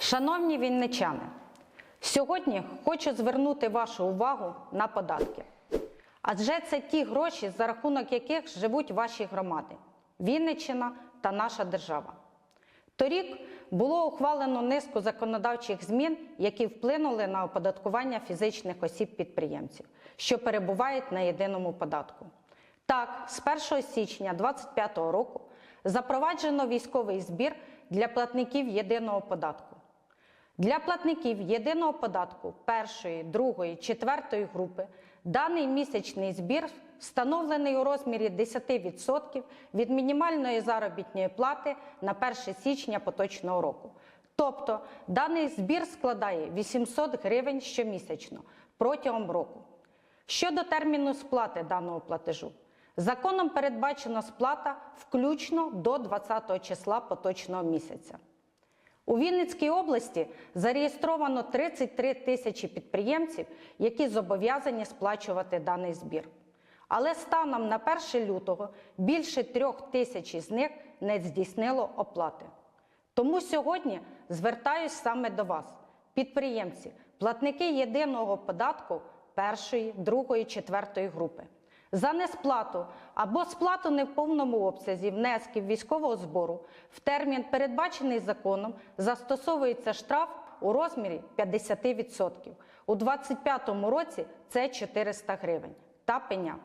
Шановні вінничани, сьогодні хочу звернути вашу увагу на податки. Адже це ті гроші, за рахунок яких живуть ваші громади, Вінниччина та наша держава. Торік було ухвалено низку законодавчих змін, які вплинули на оподаткування фізичних осіб-підприємців, що перебувають на єдиному податку. Так, з 1 січня 2025 року запроваджено військовий збір для платників єдиного податку. Для платників єдиного податку першої, другої, четвертої групи даний місячний збір встановлений у розмірі 10% від мінімальної заробітної плати на 1 січня поточного року. Тобто даний збір складає 800 гривень щомісячно протягом року. Щодо терміну сплати даного платежу, законом передбачена сплата включно до 20 числа поточного місяця. У Вінницькій області зареєстровано 33 тисячі підприємців, які зобов'язані сплачувати даний збір. Але станом на 1 лютого більше трьох тисяч із них не здійснило оплати. Тому сьогодні звертаюсь саме до вас, підприємці, платники єдиного податку першої, другої, четвертої групи. За несплату або сплату не в повному обсязі внесків військового збору в термін, передбачений законом, застосовується штраф у розмірі 50%. У 2025 році це 400 гривень та пеня.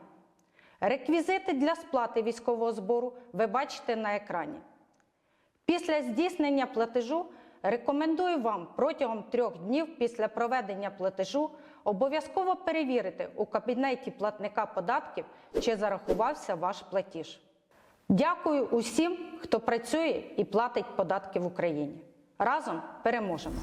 Реквізити для сплати військового збору ви бачите на екрані. Після здійснення платежу рекомендую вам протягом трьох днів після проведення платежу обов'язково перевірити у кабінеті платника податків, чи зарахувався ваш платіж. Дякую усім, хто працює і платить податки в Україні. Разом переможемо!